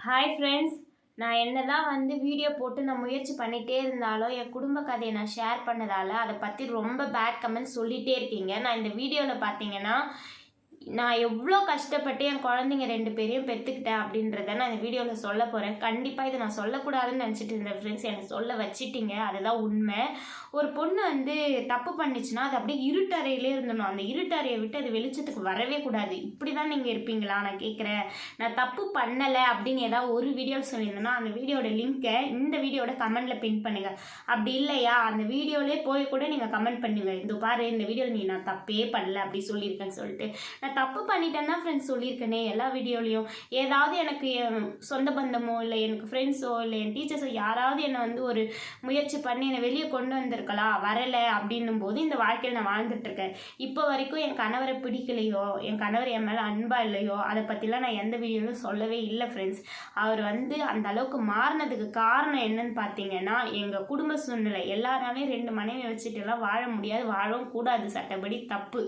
Hi friends நான் என்ன தான் வந்து வீடியோ போட்டு நான் முயற்சி பண்ணிகிட்டே இருந்தாலும் என் குடும்ப கதையை நான் ஷேர் பண்ணதால் அதை பற்றி ரொம்ப பேட் கமெண்ட் சொல்லிகிட்டே இருக்கீங்க. நான் இந்த வீடியோவில் பார்த்தீங்கன்னா நான் எவ்வளோ கஷ்டப்பட்டு என் குழந்தைங்க ரெண்டு பேரையும் பெற்றுக்கிட்டேன் அப்படின்றத நான் இந்த வீடியோவில் சொல்ல போகிறேன் கண்டிப்பாக இதை நான் சொல்லக்கூடாதுன்னு நினச்சிட்டு இருந்தேன் ஃப்ரெண்ட்ஸ் எனக்கு சொல்ல வச்சிட்டிங்க. அதுதான் உண்மை. ஒரு பொண்ணு வந்து தப்பு பண்ணிச்சுன்னா அது அப்படியே இருட்டறையிலே இருந்தணும் அந்த இருட்டறையை விட்டு அது வெளிச்சத்துக்கு வரவே கூடாது. இப்படி தான் நீங்கள் இருப்பீங்களா? நான் கேட்குறேன் நான் தப்பு பண்ணலை அப்படின்னு ஏதாவது ஒரு வீடியோ சொல்லியிருந்தேன்னா அந்த வீடியோட லிங்க்கை இந்த வீடியோட கமெண்ட்டில் பின் பண்ணுங்கள் அப்படி இல்லையா? அந்த வீடியோலே போய் கூட நீங்கள் கமெண்ட் பண்ணுங்க. இந்த பாரு இந்த வீடியோவில் நீ நான் தப்பே பண்ணல அப்படி சொல்லியிருக்கேன்னு சொல்லிட்டு. நான் தப்பு பண்ணிட்டேன்னா ஃப்ரெண்ட்ஸ் சொல்லியிருக்கேனே எல்லா வீடியோலையும் ஏதாவது எனக்கு என் சொந்த பந்தமோ இல்லை எனக்கு ஃப்ரெண்ட்ஸோ இல்லை என் டீச்சர்ஸோ யாராவது என்னை வந்து ஒரு முயற்சி பண்ணி என்னை வெளியே கொண்டு வந்திருக்கலாம் வரலை அப்படின்னும் போது இந்த வாழ்க்கையில் நான் வாழ்ந்துட்டுருக்கேன். இப்போ வரைக்கும் என் கணவரை பிடிக்கலையோ என் கணவர் என் மேலே அன்பாக இல்லையோ அதை பற்றிலாம் நான் எந்த வீடியோலும் சொல்லவே இல்லை ஃப்ரெண்ட்ஸ் அவர் வந்து அந்த அளவுக்கு மாறினதுக்கு காரணம் என்னன்னு பார்த்தீங்கன்னா எங்கள் குடும்ப சூழ்நிலை. எல்லாராலையும் ரெண்டு மனைவி வச்சுட்டுலாம் வாழ முடியாது வாழவும் கூடாது சட்டப்படி தப்பு.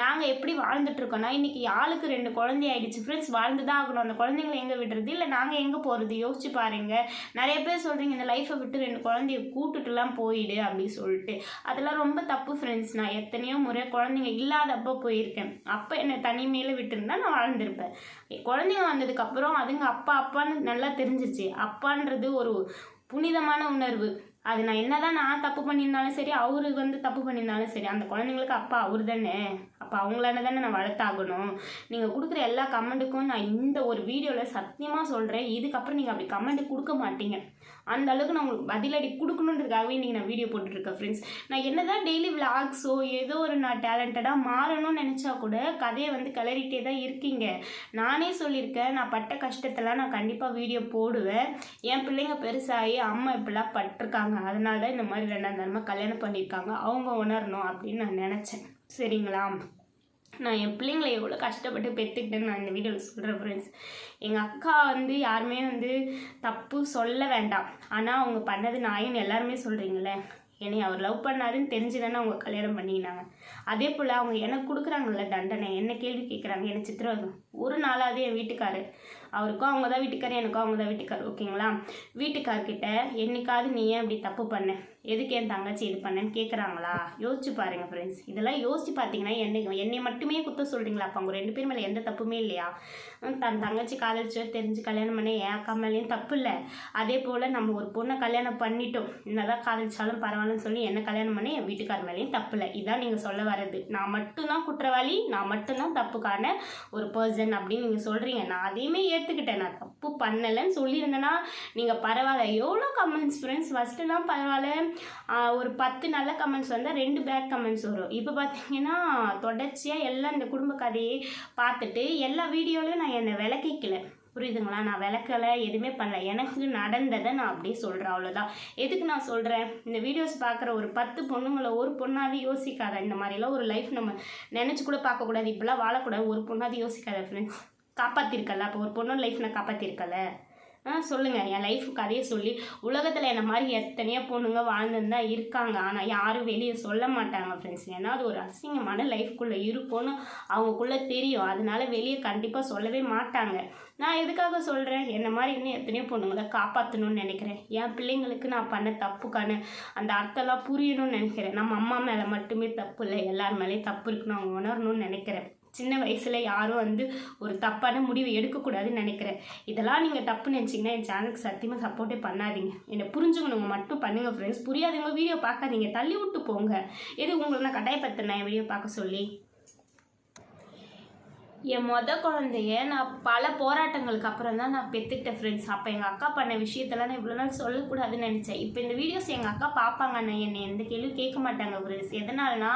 நாங்கள் எப்படி வாழ்ந்துட்டு இன்னைக்கு ஆளுக்கு ரெண்டு குழந்தை ஆயிடுச்சு. ஃப்ரெண்ட்ஸ் வாழ்ந்து தான் ஆகணும். அந்த குழந்தைங்களை எங்கே விடுறது? இல்லை நாங்கள் எங்கே போகிறது யோசிச்சு பாருங்க. நிறைய பேர் சொல்கிறீங்க இந்த லைஃப்பை விட்டு ரெண்டு குழந்தைய கூட்டுட்டுலாம் போயிடு அப்படின்னு சொல்லிட்டு. அதெல்லாம் ரொம்ப தப்பு ஃப்ரெண்ட்ஸ் நான் எத்தனையோ முறை குழந்தைங்க இல்லாதப்போ போயிருக்கேன். அப்போ என்னை தனிமையில் விட்டுருந்தா நான் வாழ்ந்திருப்பேன். குழந்தைங்க வந்ததுக்கப்புறம் அதுங்க அப்பா அப்பான்னு நல்லா தெரிஞ்சிச்சு அப்பான்றது ஒரு புனிதமான உணர்வு. அது நான் என்னதான் நான் தப்பு பண்ணியிருந்தாலும் சரி அவரு வந்து தப்பு பண்ணியிருந்தாலும் சரி அந்த குழந்தைங்களுக்கு அப்பா அவர் தானே. அப்போ அவங்களால தானே நான் வளர்த்தாகணும். நீங்கள் கொடுக்குற எல்லா கமெண்ட்டுக்கும் நான் இந்த ஒரு வீடியோவில் சத்தியமாக சொல்கிறேன் இதுக்கப்புறம் நீங்கள் அப்படி கமெண்ட் கொடுக்க மாட்டீங்க. அந்த அளவுக்கு நான் உங்களுக்கு பதிலடி கொடுக்கணுன்றதுக்காகவே இன்றைக்கி நான் வீடியோ போட்டுட்ருக்கேன் ஃப்ரெண்ட்ஸ் நான் என்ன தான் டெய்லி விளாக்ஸோ ஏதோ ஒரு நான் டேலண்டடாக மாறணும்னு நினச்சா கூட கதையை வந்து கிளறிட்டே தான் இருக்கீங்க. நானே சொல்லியிருக்கேன் நான் பட்ட கஷ்டத்தெல்லாம் நான் கண்டிப்பாக வீடியோ போடுவேன். என் பிள்ளைங்க பெருசாகி அம்மா இப்படிலாம் பட்டிருக்காங்க. அதனால தான் இந்த மாதிரி ரெண்டாம் தரமாக கல்யாணம் பண்ணியிருக்காங்க. அவங்க உணரணும் அப்படின்னு நான் நினச்சேன். சரிங்களா? நான் என் பிள்ளைங்களை எவ்வளோ கஷ்டப்பட்டு பெற்றுக்கிட்டேன்னு நான் இந்த வீடியோவில் சொல்கிறேன் ஃப்ரெண்ட்ஸ் எங்கள் அக்கா வந்து யாருமே வந்து தப்பு சொல்ல வேண்டாம். ஆனால் அவங்க பண்ணது நாயின்னு எல்லாருமே சொல்கிறீங்களே என்னை அவர் லவ் பண்ணாருன்னு தெரிஞ்சு தானே அவங்க கல்யாணம் பண்ணிக்கினாங்க. அதே போல் அவங்க எனக்கு கொடுக்குறாங்கல்ல தண்டனை? என்ன கேள்வி கேட்குறாங்க? என்ன சித்திரவதம் ஒரு நாளாவது என் வீட்டுக்காரு. அவருக்கும் அவங்க தான் வீட்டுக்காரு எனக்கும் அவங்க தான் வீட்டுக்காரு ஓகேங்களா வீட்டுக்கார்கிட்ட என்னைக்காவது நீ ஏன் இப்படி தப்பு பண்ண? எதுக்கு என் தங்கச்சி இது பண்ணேன்னு கேட்குறாங்களா யோசிச்சு பாருங்க ஃப்ரெண்ட்ஸ் இதெல்லாம் யோசிச்சு பார்த்தீங்கன்னா என்னை என்னை மட்டுமே குத்த சொல்கிறீங்களா அப்போ அவங்க ரெண்டு பேர் மேலே எந்த தப்புமே இல்லையா? தன் தங்கச்சி காதலிச்சோ தெரிஞ்சு கல்யாணம் பண்ண என் அக்கா மேலேயும் தப்பு இல்லை. அதே போல் நம்ம ஒரு பொண்ணை கல்யாணம் பண்ணிட்டோம். என்னதான் காதலிச்சாலும் பரவாயில்லன்னு சொல்லி என்ன கல்யாணம் பண்ணி என் வீட்டுக்கார மேலேயும் தப்பு இல்லை. இதான் நீங்கள் சொல்ல வர்றது. நான் மட்டும்தான் குற்றவாளி நான் மட்டும்தான் தப்புக்கான ஒரு பர்சன் அப்படின்னு நீங்கள் சொல்கிறீங்க நான் அதையுமே ஏற்றுக்கிட்டேன் நான் தப்பு பண்ணலைன்னு சொல்லியிருந்தேன்னா நீங்கள் பரவாயில்ல. எவ்வளோ கமெண்ட்ஸ் ஃப்ரெண்ட்ஸ் ஃபஸ்ட்டுலாம் பரவாயில்ல. ஒரு பத்து நல்ல கமெண்ட்ஸ் வந்தால் ரெண்டு பேட் கமெண்ட்ஸ் வரும். இப்போ பார்த்தீங்கன்னா தொடர்ச்சியாக எல்லாம் இந்த குடும்ப கதையை பார்த்துட்டு எல்லா வீடியோலையும் நான் என்னை விளக்கிக்கல. புரியுதுங்களா? நான் விளக்கலை எதுவுமே பண்ணல. எனக்கு நடந்ததை நான் அப்படியே சொல்கிறேன் அவ்வளோதான் எதுக்கு நான் சொல்கிறேன் இந்த வீடியோஸ் பார்க்குற ஒரு பத்து பொண்ணுங்களை ஒரு பொண்ணாவது யோசிக்காத. இந்த மாதிரிலாம் ஒரு லைஃப் நம்ம நினச்சி கூட பார்க்கக்கூடாது. இப்படிலாம் வாழக்கூடாது. ஒரு பொண்ணாவது யோசிக்காத ஃப்ரெண்ட்ஸ் காப்பாற்றிருக்கல அப்போ ஒரு பொண்ணோட லைஃப் நான் காப்பாற்றிருக்கல சொல்லுங்கள் என் லைஃப் கதையை சொல்லி உலகத்தில் என்ன மாதிரி எத்தனையோ பொண்ணுங்க வாழ்ந்துன்னு தான் இருக்காங்க. ஆனால் யாரும் வெளியே சொல்ல மாட்டாங்க ஃப்ரெண்ட்ஸ் ஏன்னா அது ஒரு அசிங்கமான லைஃப்குள்ளே இருக்கும்னு அவங்களுக்குள்ளே தெரியும். அதனால வெளியே கண்டிப்பாக சொல்லவே மாட்டாங்க. நான் எதுக்காக சொல்கிறேன் என்ன மாதிரி இன்னும் எத்தனையோ பொண்ணுங்களை காப்பாற்றணும்னு நினைக்கிறேன். என் பிள்ளைங்களுக்கு நான் பண்ண தப்புக்கான அந்த அர்த்தம்லாம் புரியணும்னு நினைக்கிறேன். நம்ம அம்மா மேலே மட்டுமே தப்பு இல்லை. எல்லார் மேலேயும் தப்பு இருக்குன்னு அவங்க உணரணும்னு நினைக்கிறேன். சின்ன வயசில் யாரும் வந்து ஒரு தப்பான முடிவு எடுக்கக்கூடாதுன்னு நினைக்கிறேன். இதெல்லாம் நீங்கள் தப்பு நினச்சிங்கன்னா என் சேனலுக்கு சத்தியமாக சப்போர்ட்டே பண்ணாதீங்க. என்னை புரிஞ்சுக்கணுங்க மட்டும் பண்ணுங்கள் ஃப்ரெண்ட்ஸ் புரியாதவங்க வீடியோ பார்க்காதீங்க. தள்ளி விட்டு போங்க. எது உங்களை நான் கட்டாயப்படுத்தினேன் வீடியோ பார்க்க சொல்லி. என் மொத குழந்தைய நான் பல போராட்டங்களுக்கு அப்புறம் தான் நான் பெற்றுக்கிட்டேன் ஃப்ரெண்ட்ஸ் அப்போ எங்கள் அக்கா பண்ண விஷயத்தெல்லாம் நான் இவ்வளோ நாள் சொல்லக்கூடாதுன்னு நினச்சேன். இப்போ இந்த வீடியோஸ் எங்கள் அக்கா பார்ப்பாங்க நான் என்னை எந்த கேள்வியும் கேட்க மாட்டாங்க ஃப்ரெண்ட்ஸ் எதனால்னா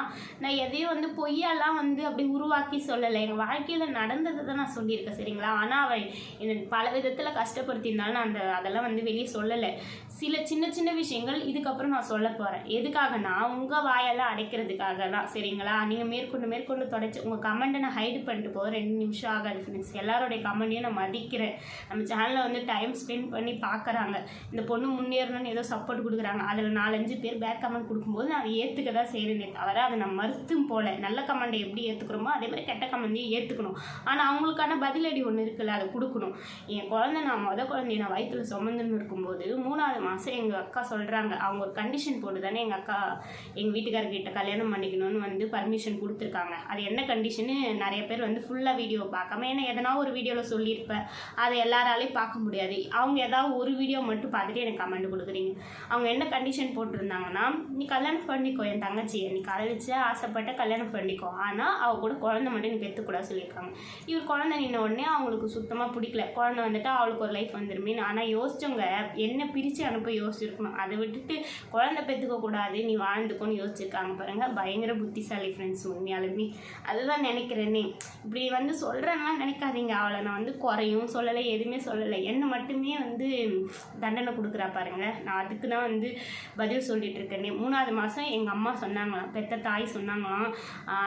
நான் எதையும் வந்து பொய்யாலாம் வந்து அப்படி உருவாக்கி சொல்லலை. எங்கள் வாழ்க்கையில் நடந்ததை தான் நான் சொல்லியிருக்கேன் சரிங்களா? ஆனால் அவள் என்னை பல விதத்தில் கஷ்டப்படுத்தியிருந்தாலும் நான் அந்த அதெல்லாம் வந்து வெளியே சொல்லலை. சில சின்ன சின்ன விஷயங்கள் இதுக்கப்புறம் நான் சொல்ல போகிறேன் எதுக்காகனா உங்கள் வாயெல்லாம் அடைக்கிறதுக்காக தான் சரிங்களா? நீங்கள் மேற்கொண்டு மேற்கொண்டு தொடச்சி உங்கள் கமெண்ட்டை நான் ஹைடு பண்ணிட்டு போகிறேன் ரெண்டு நிமிஷம் ஆகாது ஃப்ரெண்ட்ஸ் எல்லாரோடைய கமெண்ட்டையும் நான் மதிக்கிறேன். நம்ம சேனலில் வந்து டைம் ஸ்பெண்ட் பண்ணி பார்க்குறாங்க இந்த பொண்ணு முன்னேறணும்னு ஏதோ சப்போர்ட் கொடுக்குறாங்க. அதில் நாலஞ்சு பேர் பேக் கமெண்ட் கொடுக்கும்போது நான் அதை ஏற்றுக்க தான் செய்கிறேனே தவிர அதை நான் மறுத்தும் போல. நல்ல கமெண்டை எப்படி ஏற்றுக்கிறோமோ அதே மாதிரி கெட்ட கமெண்டையும் ஏற்றுக்கணும் ஆனால் அவங்களுக்கான பதிலடி ஒன்று இருக்குல்ல அதை கொடுக்கணும். என் குழந்தை நான் மொதல் குழந்தைய நான் வயிற்றுல சுமந்துன்னு இருக்கும்போது மூணாவது மாதம் எங்கள் அக்கா சொல்கிறாங்க அவங்க ஒரு கண்டிஷன் போட்டு தானே எங்கள் அக்கா எங்கள் வீட்டுக்காரர்கிட்ட கல்யாணம் பண்ணிக்கணும்னு வந்து பர்மிஷன் கொடுத்துருக்காங்க. அது என்ன கண்டிஷனு நிறைய பேர் வந்து ஃபுல் ஃபுல்லாக வீடியோ பார்க்காம. ஏன்னா எதனா ஒரு வீடியோவில் சொல்லியிருப்பேன். அதை எல்லாராலையும் பார்க்க முடியாது. அவங்க ஏதாவது ஒரு வீடியோ மட்டும் பார்த்துட்டு எனக்கு கமெண்ட் கொடுக்குறீங்க. அவங்க என்ன கண்டிஷன் போட்டிருந்தாங்கன்னா நீ கல்யாணம் பண்ணிக்கோ என் தங்கச்சியை. நீ காலேஜ் ஆசைப்பட்ட கல்யாணம் பண்ணிக்கோ. ஆனால் அவள் கூட குழந்தை மட்டும் நீ பெற்றுக்கூடாது சொல்லியிருக்காங்க. இவர் குழந்தை நின்ன உடனே அவங்களுக்கு சுத்தமாக பிடிக்கல. குழந்தை வந்துட்டு அவளுக்கு ஒரு லைஃப் வந்துருமே ஆனால் யோசிச்சவங்க என்ன பிரித்து அனுப்ப யோசிச்சிருக்கணும். அதை விட்டுட்டு குழந்தை பெற்றுக்க கூடாது. நீ வாழ்ந்துக்கோன்னு யோசிச்சிருக்காங்க பாருங்கள் பயங்கர புத்திசாலி ஃப்ரெண்ட்ஸ் உண்மையாலுமே. அதுதான் நினைக்கிறேனே. இப்படி வந்து சொல்கிறேன்னா நினைக்காதீங்க. அவளை நான் வந்து குறையும் சொல்லலை எதுவுமே சொல்லலை. என்னை மட்டுமே வந்து தண்டனை கொடுக்குறா பாருங்க. நான் அதுக்கு தான் வந்து பதில் சொல்லிட்டு இருக்கேனே. மூணாவது மாதம் எங்கள் அம்மா சொன்னாங்களாம் பெத்த தாய் சொன்னாங்களாம்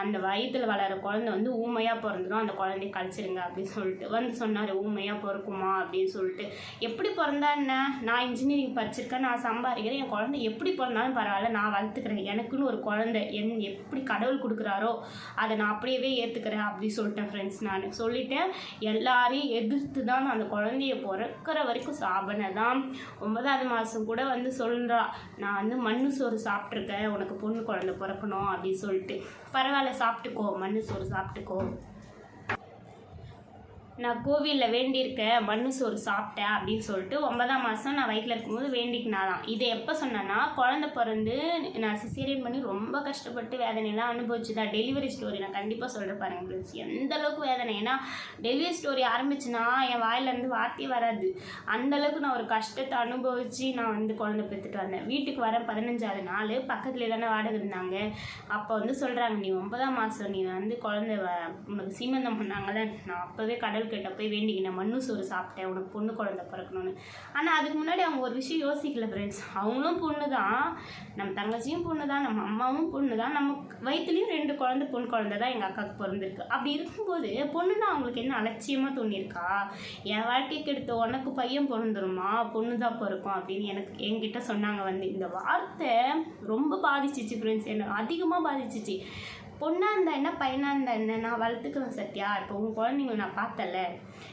அந்த வயிற்றில் வளர குழந்தை வந்து ஊமையாக பிறந்துடும் அந்த குழந்தைய கழிச்சிருங்க அப்படின்னு சொல்லிட்டு. வந்து சொன்னார் ஊமையாக பிறக்குமா? அப்படின்னு சொல்லிட்டு. எப்படி பிறந்தா என்ன? நான் இன்ஜினியரிங் படிச்சிருக்கேன். நான் சம்பாதிக்கிறேன். என் குழந்தை எப்படி பிறந்தாலும் பரவாயில்ல. நான் வளர்த்துக்கிறேன். எனக்குன்னு ஒரு குழந்தை. என் எப்படி கடவுள் கொடுக்குறாரோ அதை நான் அப்படியே ஏற்றுக்கிறேன் அப்படி சொல்லிட்டேன் ஃப்ரெண்ட்ஸ் நான் சொல்லிட்டேன். எல்லாரையும் எதிர்த்து தான் நான் அந்த குழந்தைய பிறக்கிற வரைக்கும் சாபனை தான். ஒன்பதாவது மாதம் கூட வந்து சொல்கிறா நான் வந்து மண்ணு சோறு சாப்பிட்ருக்கேன் உனக்கு பொண்ணு குழந்தை பிறக்கணும் அப்படின்னு சொல்லிட்டு. பரவாயில்ல சாப்பிட்டுக்கோ. மண்ணு சோறு சாப்பிட்டுக்கோ. நான் கோவிலில் வேண்டியிருக்கேன் மண்ணு சோறு சாப்பிட்டேன் அப்படின்னு சொல்லிட்டு ஒன்பதாம் மாதம் நான் வயிற்றில் இருக்கும்போது வேண்டிக்கினாலாம் இதை எப்போ சொன்னேன்னா குழந்த பிறந்து நான் சிசேரியன் பண்ணி ரொம்ப கஷ்டப்பட்டு வேதனையெல்லாம் அனுபவிச்சு தான் டெலிவரி ஸ்டோரி நான் கண்டிப்பாக சொல்கிறேன் பாருங்க ஃப்ரெண்ட்ஸ் எந்த அளவுக்கு வேதனை? ஏன்னா டெலிவரி ஸ்டோரி ஆரம்பிச்சுன்னா என் வாயிலேருந்து வார்த்தையே வராது. அந்தளவுக்கு நான் ஒரு கஷ்டத்தை அனுபவித்து நான் வந்து குழந்தை பெற்றுட்டு வந்தேன். வீட்டுக்கு வர பதினஞ்சாவது நாள் பக்கத்தில் தானே வாடகை இருந்தாங்க. அப்போ வந்து சொல்கிறாங்க நீ ஒன்பதாம் மாதம் நீ வந்து குழந்தை வ- உனக்கு சீமந்தம் பண்ணாங்கல்ல நான் அப்போவே கடல் கிட்ட போய் வேண்டிக்கினேன் மண்ணு சோறு சாப்பிட்டேன் உனக்கு பொண்ணு குழந்த பிறக்கணும்னு. ஆனால் அதுக்கு முன்னாடி அவங்க ஒரு விஷயம் யோசிக்கல ஃப்ரெண்ட்ஸ் அவங்களும் பொண்ணு தான். நம்ம தங்கச்சியும் பொண்ணு தான். நம்ம அம்மாவும் பொண்ணு தான். நம்ம வயிற்றுலேயும் ரெண்டு குழந்தை பொண்ணு குழந்த தான் எங்கள் அக்காவுக்கு பிறந்திருக்கு. அப்படி இருக்கும்போது பொண்ணுன்னா அவங்களுக்கு என்ன அலட்சியமாக தோணியிருக்கா? என் வாழ்க்கைக்கு எடுத்த உனக்கு பையன் பிறந்துருமா? பொண்ணு தான் பிறக்கும். அப்படின்னு எனக்கு என்கிட்ட சொன்னாங்க வந்து. இந்த வார்த்தை ரொம்ப பாதிச்சிச்சு ஃப்ரெண்ட்ஸ் என்ன அதிகமாக பாதிச்சிச்சு. பொண்ணாக இருந்தா என்ன பையனாக இருந்தா என்ன? நான் வளர்த்துக்குவேன் சத்யா. இப்போ உன் குழந்தைங்கள நான் பார்த்தல.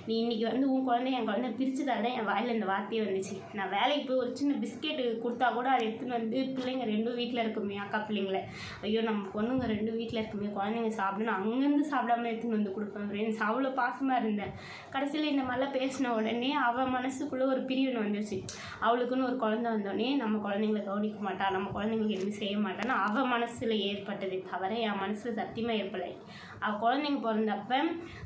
நீ இன்னைக்கு வந்து உன் குழந்தை என் குழந்தை பிரிச்சதால தான் என் வாயில் இந்த வார்த்தையே வந்துச்சு. நான் வேலைக்கு போய் ஒரு சின்ன பிஸ்கெட்டு கொடுத்தா கூட அதை எடுத்துன்னு வந்து பிள்ளைங்க ரெண்டும் வீட்டில் இருக்குமே அக்கா பிள்ளைங்கள. ஐயோ நம்ம பொண்ணுங்க ரெண்டும் வீட்டில் இருக்குமே குழந்தைங்க சாப்பிடணும். அங்கேருந்து சாப்பிடாம எடுத்துன்னு வந்து கொடுப்பேன். ஃப்ரெண்ட்ஸ் அவ்வளோ பாசமாக இருந்தேன். கடைசியில் இந்த மாதிரிலாம் பேசின உடனே அவள் மனசுக்குள்ளே ஒரு பிரிவினை வந்துருச்சு. அவளுக்குன்னு ஒரு குழந்தை வந்தோடனே நம்ம குழந்தைங்கள கவனிக்க மாட்டா. நம்ம குழந்தைங்களுக்கு எதுவுமே செய்ய மாட்டான்னு அவள் மனசில் ஏற்பட்டதே. தவிர என் மனசில் சத்தியமாக ஏற்படலை. அவள் குழந்தைங்க பிறந்தப்ப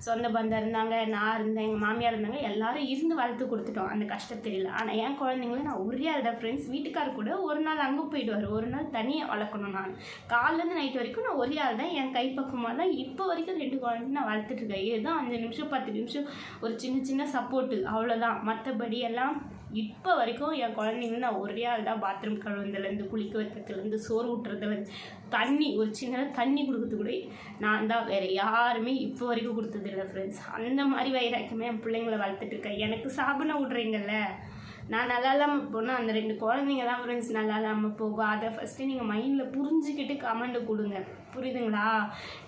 சொந்த பந்தம் இருந்தாங்க நான் இருந்தேன் எங்கள் மாமியார் இருந்தாங்க எல்லாரும் இருந்து வளர்த்து கொடுத்துட்டோம் அந்த கஷ்டம் தெரியல ஆனால் என் குழந்தைங்கள நான் ஒரே ஆள் தான் ஃப்ரெண்ட்ஸ் வீட்டுக்கார் கூட ஒரு நாள் அங்கே போயிடுவார். ஒரு நாள் தனியாக வளர்க்கணும் நான். காலேருந்து நைட் வரைக்கும் நான் ஒரே ஆள் தான் என் கைப்பக்கமாக தான் இப்போ வரைக்கும் ரெண்டு குழந்தைங்க நான் வளர்த்துட்டு இருக்கேன். அஞ்சு நிமிஷம் பத்து நிமிஷம் ஒரு சின்ன சின்ன சப்போர்ட்டு அவ்வளோதான் மற்றபடி எல்லாம் இப்போ வரைக்கும் என் குழந்தைங்க நான் ஒரே ஆள் தான் பாத்ரூம் கழுவுறதுலேருந்து குளிக்க வைக்கிறதுலேருந்து சோறு ஊட்டுறதுலேருந்து தண்ணி ஒரு சின்ன தண்ணி கொடுக்கறது கூட நான் தான் வேறு யாருமே இப்போ வரைக்கும் கொடுத்தது இல்லை ஃப்ரெண்ட்ஸ் அந்த மாதிரி வைராக்கியமே என் பிள்ளைங்களை வளர்த்துட்டு இருக்கேன். எனக்கு சாப்பிட விட்றீங்கல்ல நான் நல்லா இல்லாமல் போனால் அந்த ரெண்டு குழந்தைங்க தான் ஃப்ரெண்ட்ஸ் நல்லா இல்லாமல் போகும் அதை ஃபஸ்ட்டு நீங்கள் மைண்டில் புரிஞ்சுக்கிட்டு கமெண்ட் கொடுங்க. புரியுதுங்களா?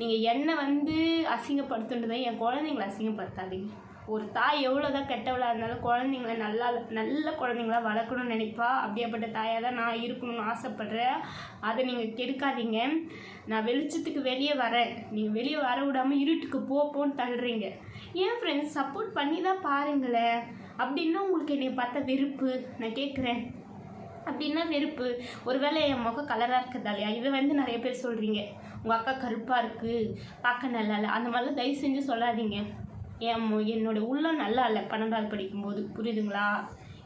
நீங்கள் என்னை வந்து அசிங்கப்படுத்துன்றதை என் குழந்தைங்கள அசிங்கப்படுத்தாதீங்க. ஒரு தாய் எவ்வளோ தான் கெட்டவளாக இருந்தாலும் குழந்தைங்கள நல்லா நல்ல குழந்தைங்களா வளர்க்கணும்னு நினைப்பா. அப்படியாப்பட்ட தாயாக தான் நான் இருக்கணும்னு ஆசைப்பட்றேன். அதை நீங்கள் கெடுக்காதீங்க. நான் வெளிச்சத்துக்கு வெளியே வரேன். நீங்கள் வெளியே வர விடாமல் இருட்டுக்கு போப்போன்னு தள்ளுறீங்க. ஏன் ஃப்ரெண்ட்ஸ் சப்போர்ட் பண்ணி தான் பாருங்களேன். அப்படின்னா உங்களுக்கு என்னை பார்த்தா வெறுப்பு. நான் கேட்குறேன் அப்படின்னா வெறுப்பு. ஒருவேளை என் முகம் கலராக இருக்கிறதாலையா இதை வந்து நிறைய பேர் சொல்கிறீங்க உங்கள் அக்கா கருப்பாக இருக்குது பார்க்க நல்லா இல்லை. அந்த மாதிரிலாம் தயவு செஞ்சு சொல்லாதீங்க. என் என்னோடய என்னோட உள்ளம் நல்லா இல்லை. பன்னெண்டாவது படிக்கும்போது. புரியுதுங்களா?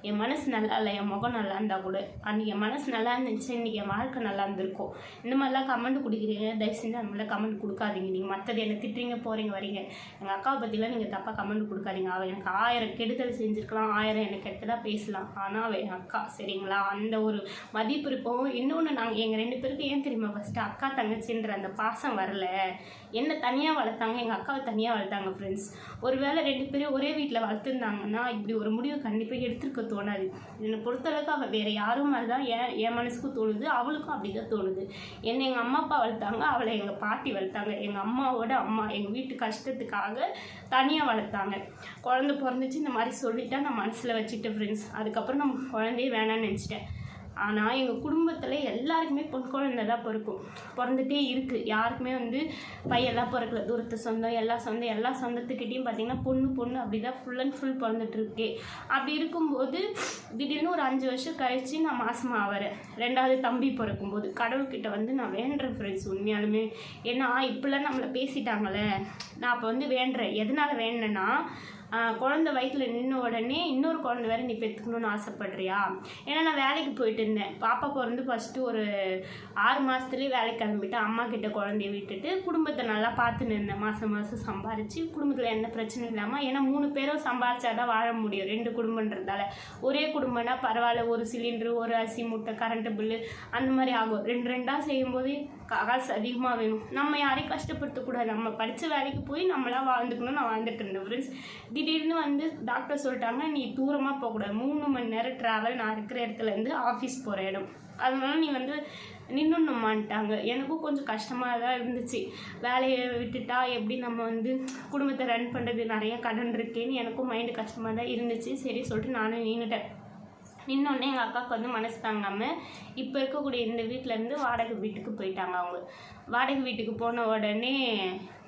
என் மனசு நல்லா இல்லை என் முகம் நல்லா இருந்தால் கூட. அன்றைக்கி என் மனசு நல்லா இருந்துச்சு இன்றைக்கி என் வாழ்க்கை நல்லா இருந்திருக்கும். இந்த மாதிரிலாம் கமெண்ட் கொடுக்குறீங்க? தயவு செஞ்சு அந்த மாதிரிலாம் கமெண்ட் கொடுக்காதீங்க. நீங்கள் மற்றது என்ன திட்டுறீங்க போகிறீங்க வரீங்க. எங்கள் அக்காவை பற்றிலாம் நீங்கள் தப்பாக கமெண்ட் கொடுக்காதீங்க. அவள் எனக்கு ஆயிரம் கெடுதல் செஞ்சுருக்கலாம் ஆயிரம் எனக்கு கெட்டதாக பேசலாம். ஆனால் அவள் என் அக்கா சரிங்களா? அந்த ஒரு மதிப்பு இருக்கும். இன்னொன்று நாங்கள் எங்கள் ரெண்டு பேருக்கு ஏன் தெரியுமா? ஃபஸ்ட்டு அக்கா தங்கச்சின்ற அந்த பாசம் வரல. என்ன தனியாக வளர்த்தாங்க. எங்கள் அக்காவை தனியாக வளர்த்தாங்க ஃப்ரெண்ட்ஸ் ஒருவேளை ரெண்டு பேரும் ஒரே வீட்டில் வளர்த்துருந்தாங்கன்னா இப்படி ஒரு முடிவு கண்டிப்பாக எடுத்துருக்க தோணாது. என்னை பொறுத்தளவுக்கு அவள் வேறு யாரும் மாதிரி தான் என் என் மனசுக்கும் தோணுது. அவளுக்கும் அப்படி தான் தோணுது. என்னை எங்கள் அம்மா அப்பா வளர்த்தாங்க. அவளை எங்கள் பாட்டி வளர்த்தாங்க. எங்கள் அம்மாவோட அம்மா எங்கள் வீட்டு கஷ்டத்துக்காக தனியாக வளர்த்தாங்க. குழந்தை பிறந்துச்சு இந்த மாதிரி சொல்லிட்டா நான் மனசில் வச்சுட்டேன் ஃப்ரெண்ட்ஸ் அதுக்கப்புறம் நம்ம குழந்தையே வேணாம்னு நினச்சிட்டேன். ஆனால் எங்கள் குடும்பத்தில் எல்லாருக்குமே பொன் குழந்தை தான் பிறக்கும். பிறந்துட்டே இருக்குது யாருக்குமே வந்து பையெல்லாம் பிறக்கல. தூரத்து சொந்தம் எல்லா சொந்தம் எல்லா சொந்தத்துக்கிட்டேயும் பார்த்திங்கன்னா பொண்ணு பொண்ணு அப்படி தான் ஃபுல் அண்ட் ஃபுல் பிறந்துட்டுருக்கே அப்படி இருக்கும்போது திடீர்னு ஒரு அஞ்சு வருஷம் கழித்து நான் மாதமாக ஆகிறேன் ரெண்டாவது தம்பி பிறக்கும்போது கடவுள்கிட்ட வந்து நான் வேண்டுறேன் ஃப்ரெண்ட்ஸ் உண்மையாலுமே. ஏன்னா இப்படிலாம் நம்மளை பேசிட்டாங்களே. நான் அப்போ வந்து வேண்டுறேன். எதனால் வேணுன்னா குழந்தை வயிற்றில் நின்ன உடனே இன்னொரு குழந்தை வேற நீ பெற்றுக்கணும்னு ஆசைப்படுறியா? ஏன்னா நான் வேலைக்கு போயிட்டு இருந்தேன். பாப்பா பிறந்து ஃபஸ்ட்டு ஒரு ஆறு மாதத்துலேயே வேலைக்கு கிளம்பிட்டு அம்மா கிட்ட குழந்தைய விட்டுட்டு குடும்பத்தை நல்லா பார்த்துன்னு இருந்தேன். மாதம் மாதம் சம்பாரித்து குடும்பத்தில் எந்த பிரச்சனையும் இல்லாமல் ஏன்னா மூணு பேரும் சம்பாரிச்சாதான் வாழ முடியும். ரெண்டு குடும்பன்றதால ஒரே குடும்பம்னா பரவாயில்ல ஒரு சிலிண்டர் ஒரு அரிசி மூட்டை கரண்ட்டு பில்லு அந்த மாதிரி ஆகும். ரெண்டு ரெண்டாக செய்யும்போது காசு அதிகமாக வேணும் நம்ம யாரையும் கஷ்டப்படுத்தக்கூடாது. நம்ம படித்த வேலைக்கு போய் நம்மளாம் வாழ்ந்துக்கணும் நான் வாழ்ந்துட்டு இருந்தேன் ஃப்ரெண்ட்ஸ் திடீர்னு வந்து டாக்டர் சொல்லிட்டாங்க நீ தூரமாக போகக்கூடாது. மூணு மணி நேரம் ட்ராவல் நான் இருக்கிற இடத்துலேருந்து ஆஃபீஸ் போகிற இடம். அதனால நீ வந்து நின்றுணுமான்ட்டாங்க எனக்கும் கொஞ்சம் கஷ்டமாக தான் இருந்துச்சு. வேலையை விட்டுட்டா எப்படி நம்ம வந்து குடும்பத்தை ரன் பண்ணுறது நிறைய கடன் இருக்கேன்னு எனக்கும் மைண்டு கஷ்டமாக தான் இருந்துச்சு. சரி சொல்லிட்டு நானும் நின்றுட்டேன் நின்னோடனே எங்கள் அக்காவுக்கு வந்து மனசு தாங்காமல் இப்போ இருக்கக்கூடிய இந்த வீட்டிலேருந்து வாடகை வீட்டுக்கு போயிட்டாங்க அவங்க. வாடகை வீட்டுக்கு போன உடனே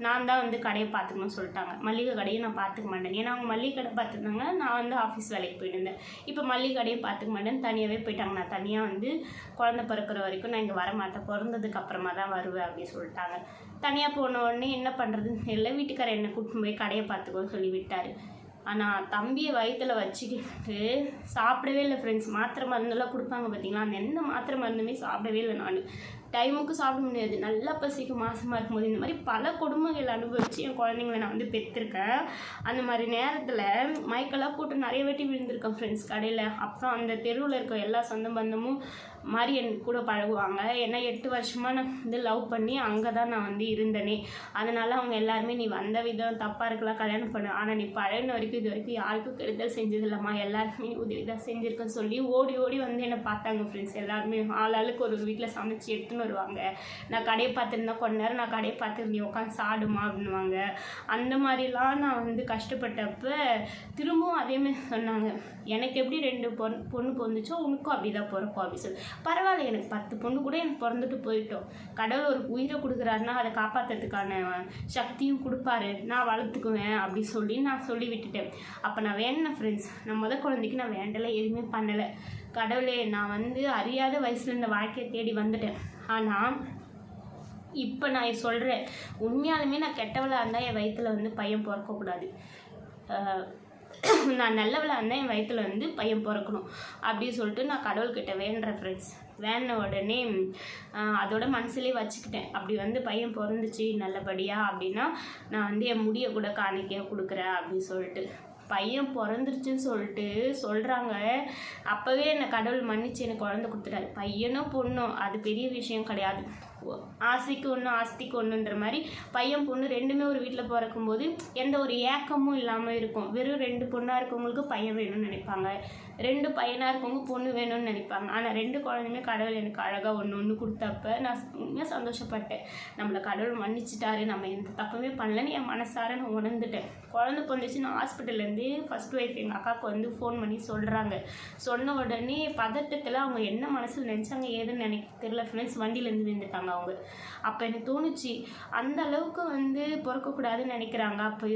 நான் தான் வந்து கடையை பார்த்துக்கணும்னு சொல்லிட்டாங்க. மளிகை கடையை நான் பார்த்துக்க மாட்டேன். ஏன்னா அவங்க மளிகை கடை பார்த்துருந்தாங்க. நான் வந்து ஆஃபீஸ் வேலைக்கு போயிட்டு இருந்தேன். இப்போ மளிகை கடையை பார்த்துக்க மாட்டேன் தனியாகவே போயிட்டாங்க. நான் தனியாக வந்து குழந்தை பிறக்கிற வரைக்கும் நான் இங்கே வர மாட்டேன் பிறந்ததுக்கு அப்புறமா தான் வருவேன் அப்படின்னு சொல்லிட்டாங்க. தனியாக போன உடனே என்ன பண்ணுறதுன்னு தெரியல. வீட்டுக்காரர் என்னை கூட்டின்னு போய் கடையை பார்த்துக்கோன்னு சொல்லி விட்டார். ஆனால் தம்பியை வயிற்றில் வச்சுக்கிட்டு சாப்பிடவே இல்லை ஃப்ரெண்ட்ஸ் மாத்திரை மருந்தெல்லாம் கொடுப்பாங்க பார்த்தீங்களா? அந்த எந்த மாத்திரை மருந்துமே சாப்பிடவே இல்லை நான். டைமுக்கு சாப்பிட முடியாது. நல்லா பசிக்கும் மாசமாக இருக்கும்போது. இந்த மாதிரி பல கொடுமைகள் அனுபவித்து என் குழந்தைங்கள நான் வந்து பெற்றிருக்கேன். அந்த மாதிரி நேரத்தில் மைக்கெல்லாம் போட்டு நிறைய வாட்டி விழுந்திருக்கேன் ஃப்ரெண்ட்ஸ் கடையில். அப்புறம் அந்த தெருவில் இருக்க எல்லா சொந்த பந்தமும் மாதிரி என் கூட பழகுவாங்க. ஏன்னா எட்டு வருஷமாக நான் வந்து லவ் பண்ணி அங்கே தான் நான் வந்து இருந்தேனே. அதனால் அவங்க எல்லாருமே நீ வந்த விதம் தப்பாக இருக்கலாம் கல்யாணம் பண்ண. ஆனால் நீ பழகின வரைக்கும் இது வரைக்கும் யாருக்கும் கெடுதல் செஞ்சதில்லம்மா? எல்லாருக்குமே உதவி தான் செஞ்சுருக்கேன்னு சொல்லி ஓடி ஓடி வந்து என்னை பார்த்தாங்க ஃப்ரெண்ட்ஸ் எல்லாருமே ஆளாளுக்கு ஒரு வீட்டில் சமைச்சு எடுத்துன்னு வருவாங்க. நான் கடையை பார்த்துருந்தா கொஞ்ச நேரம் நான் கடையை பார்த்து நீ உட்காந்து சாடுமா அப்படின்னுவாங்க. அந்த மாதிரிலாம் நான் வந்து கஷ்டப்பட்டப்ப திரும்பவும் அதேமாதிரி சொன்னாங்க. எனக்கு எப்படி ரெண்டு பொண்ணு பொண்ணு பிறந்துச்சோ உனக்கும் அப்படி தான் பிறக்கும். அப்படி சொல்லி பரவாயில்ல எனக்கு பத்து பொண்ணு கூட எனக்கு பிறந்துட்டு போயிட்டோம். கடவுள் ஒரு உயிரை கொடுக்குறாருன்னா அதை காப்பாற்றுறதுக்கான சக்தியும் கொடுப்பாரு. நான் வளர்த்துக்குவேன் அப்படி சொல்லி நான் சொல்லி விட்டுட்டேன் அப்போ நான் வேணேன் ஃப்ரெண்ட்ஸ் நான் முத குழந்தைக்கு நான் வேண்டலை எதுவுமே பண்ணலை. கடவுளே நான் வந்து அறியாத வயசில் இந்த வாழ்க்கையை தேடி வந்துட்டேன். ஆனால் இப்போ நான் சொல்கிறேன் உண்மையாலுமே நான் கெட்டவளாக இருந்தால் என் வயிற்றில் வந்து பையன் பிறக்கக்கூடாது. நான் நல்லவளாக இருந்தால் என் வயிற்றில் வந்து பையன் பிறக்கணும் அப்படின்னு சொல்லிட்டு நான் கடவுள்கிட்ட வேண்டுறேன் ஃப்ரெண்ட்ஸ் வேண்ட உடனே அதோட மனசுலேயே வச்சுக்கிட்டேன். அப்படி வந்து பையன் பிறந்துச்சு நல்லபடியாக அப்படின்னா நான் வந்து என் முடியை கூட காணிக்கையாக கொடுக்குறேன் அப்படின்னு சொல்லிட்டு. பையன் பிறந்துருச்சுன்னு சொல்லிட்டு சொல்கிறாங்க அப்போவே என்னை கடவுள் மன்னிச்சு எனக்கு குழந்தை கொடுத்துட்டாரு. பையனும் பொண்ணும் அது பெரிய விஷயம் கிடையாது. ஆசைக்கு ஒன்று ஆஸ்திக்கு ஒன்றுன்ற மாதிரி பையன் பொண்ணு ரெண்டுமே ஒரு வீட்டில் பிறக்கும்போது எந்த ஒரு ஏக்கமும் இல்லாமல் இருக்கும். வெறும் ரெண்டு பொண்ணாக இருக்கவங்களுக்கு பையன் வேணும்னு நினைப்பாங்க. ரெண்டு பையனாக இருக்கவங்க பொண்ணு வேணும்னு நினைப்பாங்க. ஆனால் ரெண்டு குழந்தையுமே கடவுள் எனக்கு அழகாக ஒன்று ஒன்று கொடுத்தப்ப நான் உண்மையாக சந்தோஷப்பட்டேன். நம்மளை கடவுள் மன்னிச்சிட்டாரு. நம்ம எந்த தப்புமே பண்ணலன்னு என் மனசார நான் உணர்ந்துட்டேன். குழந்தை பிறந்துச்சு நான் ஹாஸ்பிட்டல்லேருந்து ஃபர்ஸ்ட் ஒய்ஃப் எங்கள் அக்காவுக்கு வந்து ஃபோன் பண்ணி சொல்கிறாங்க சொன்ன உடனே பதட்டத்தில் அவங்க என்ன மனசில் நினச்சாங்க ஏதுன்னு எனக்கு தெரியல ஃப்ரெண்ட்ஸ் வண்டியிலேருந்து விழுந்துட்டாங்க. அவங்க அப்போ எனக்கு தோணுச்சு அந்த அளவுக்கு வந்து பிறக்கக்கூடாதுன்னு நினைக்கிறாங்க. அப்போ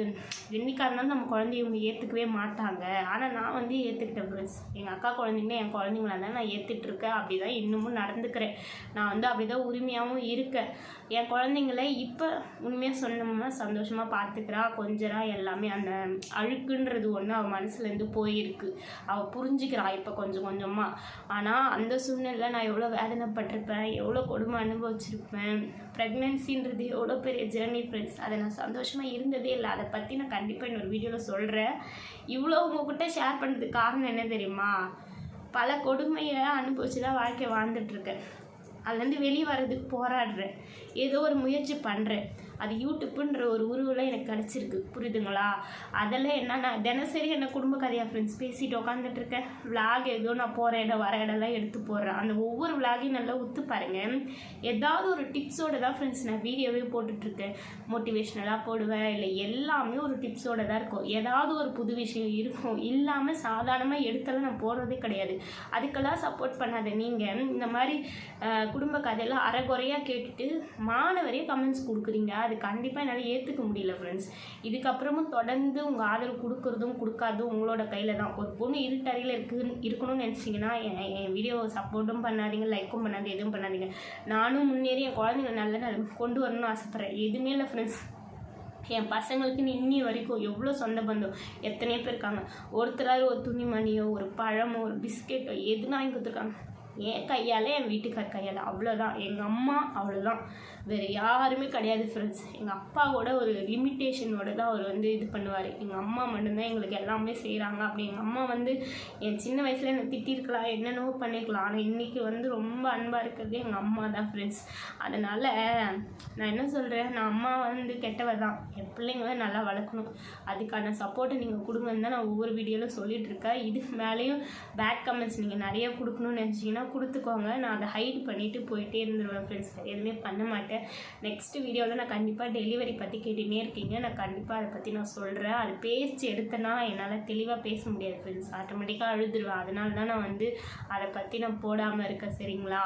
என்னைக்கா இருந்தாலும் நம்ம குழந்தைய இவங்க ஏற்றுக்கவே மாட்டாங்க. ஆனால் நான் வந்து ஏற்றுக்கிட்டேன் ஃப்ரெண்ட்ஸ் எங்கள் அக்கா குழந்தைங்களே என் குழந்தைங்களா தான் நான் ஏற்றுட்ருக்கேன் அப்படி தான் இன்னமும் நடந்துக்கிறேன். நான் வந்து அப்படி தான் உரிமையாகவும் இருக்கேன். என் குழந்தைங்கள இப்போ உண்மையாக சொன்னோம்னா சந்தோஷமாக பார்த்துக்கிறா கொஞ்சரா எல்லாமே. அந்த அழுக்குன்றது ஒன்று அவள் மனசுலேருந்து போயிருக்கு. அவள் புரிஞ்சுக்கிறா இப்போ கொஞ்சம் கொஞ்சமாக ஆனால் அந்த சூழ்நிலையில் நான் எவ்வளோ வேதனைப்பட்டிருப்பேன். எவ்வளோ கொடுமை அனுபவிச்சிருப்பேன் ப்ரெக்னென்சின்றது எவ்வளோ பெரிய ஜேர்னி ஃப்ரெண்ட்ஸ் அதை நான் சந்தோஷமாக இருந்ததே இல்லை. அதை பற்றி நான் கண்டிப்பாக இன்னொரு வீடியோவில் சொல்கிறேன் இவ்வளோ உங்ககிட்ட ஷேர் பண்ணுறதுக்கு காரணம் என்ன தெரியுமா? பல கொடுமையை அனுபவிச்சு தான் வாழ்க்கையை வாழ்ந்துட்டுருக்கேன் அதுலேருந்து வெளியே வர்றதுக்கு போராடுறேன். ஏதோ ஒரு முயற்சி பண்ணுறேன் அது யூடியூப்புன்ற ஒரு உருவில் எனக்கு கிடச்சிருக்கு. புரியுதுங்களா? அதெல்லாம் என்ன நான் தினசரி என்ன குடும்ப கதையாக ஃப்ரெண்ட்ஸ் பேசிட்டு உட்காந்துட்டு இருக்கேன் விளாக் ஏதோ நான் போகிற இடம் வர இடம்லாம் எடுத்து போடுறேன். அந்த ஒவ்வொரு விளாகையும் நல்லா உத்து பாருங்கள் ஏதாவது ஒரு டிப்ஸோட தான் ஃப்ரெண்ட்ஸ் நான் வீடியோவே போட்டுட்ருக்கேன். மோட்டிவேஷ்னலாக போடுவேன் இல்லை எல்லாமே ஒரு டிப்ஸோட தான் இருக்கும். ஏதாவது ஒரு புது விஷயம் இருக்கும் இல்லாமல் சாதாரணமாக எடுத்தெல்லாம் நான் போடுறதே கிடையாது. அதுக்கெல்லாம் சப்போர்ட் பண்ணாத நீங்கள் இந்த மாதிரி குடும்ப கதையெல்லாம் அரைகுறையாக கேட்டுட்டு மாணவரே கமெண்ட்ஸ் கொடுக்குறீங்க. அது கண்டிப்பாக என்னால் ஏற்றுக்க முடியல ஃப்ரெண்ட்ஸ் இதுக்கப்புறமும் தொடர்ந்து உங்கள் ஆதரவு கொடுக்குறதும் கொடுக்காததும் உங்களோட கையில் தான். ஒரு பொண்ணு இருட்டறையில் இருக்கு இருக்கணும்னு நினச்சிங்கன்னா என் வீடியோ வீடியோவை சப்போர்ட்டும் பண்ணாதீங்க லைக்கும் பண்ணாதீங்க எதுவும் பண்ணாதீங்க. நானும் முன்னேறி என் குழந்தைங்க நல்ல நல்ல கொண்டு வரணும்னு ஆசைப்பட்றேன். எதுவுமே இல்லை ஃப்ரெண்ட்ஸ் என் பசங்களுக்கு இன்னி வரைக்கும் எவ்வளோ சொந்த பந்தம்? எத்தனையோ பேர் இருக்காங்க. ஒருத்தராவது ஒரு துணிமணியோ ஒரு பழமோ ஒரு பிஸ்கெட்டோ எதுனா வாங்கி கொடுத்துருக்காங்க. என் கையால் என் வீட்டுக்கார் கையால். அவ்வளோதான் எங்கள் அம்மா அவ்வளோதான் வேறு யாருமே கிடையாது ஃப்ரெண்ட்ஸ் எங்கள் அப்பாவோட ஒரு லிமிட்டேஷனோட தான் அவர் வந்து இது பண்ணுவார். எங்கள் அம்மா மட்டும்தான் எங்களுக்கு எல்லாமே செய்கிறாங்க அப்படி எங்கள் அம்மா வந்து என் சின்ன வயசில் என்னை திட்டிருக்கலாம் என்னென்னவோ பண்ணிருக்கலாம். ஆனால் இன்றைக்கி வந்து ரொம்ப அன்பாக இருக்கிறது எங்கள் அம்மா தான் ஃப்ரெண்ட்ஸ் அதனால் நான் என்ன சொல்கிறேன் நான் அம்மா வந்து கெட்டவர் தான். என் பிள்ளைங்கள நல்லா வளர்க்கணும். அதுக்கான சப்போர்ட்டை நீங்கள் கொடுங்கன்னு தான் நான் ஒவ்வொரு வீடியோவில் சொல்லிகிட்டு இருக்கேன். இதுக்கு மேலேயும் பேட் கமெண்ட்ஸ் நீங்கள் நிறைய கொடுக்கணும்னு நினச்சிங்கன்னா கொடுத்துக்கோங்க. நான் அதை ஹைட் பண்ணிவிட்டு போயிட்டே இருந்துருவேன் ஃப்ரெண்ட்ஸ் எதுவுமே பண்ண மாட்டேன். நெக்ஸ்ட் வீடியோவில் நான் கண்டிப்பாக டெலிவரி பற்றி கேட்டுனே இருக்கீங்க. நான் கண்டிப்பாக அதை பற்றி நான் சொல்கிறேன் அது பேச்சு எடுத்தேன்னா என்னால் தெளிவாக பேச முடியாது ஃப்ரெண்ட்ஸ் ஆட்டோமேட்டிக்காக அழுதுருவேன். அதனால தான் நான் வந்து அதை பற்றி நான் போடாமல் இருக்கேன். சரிங்களா?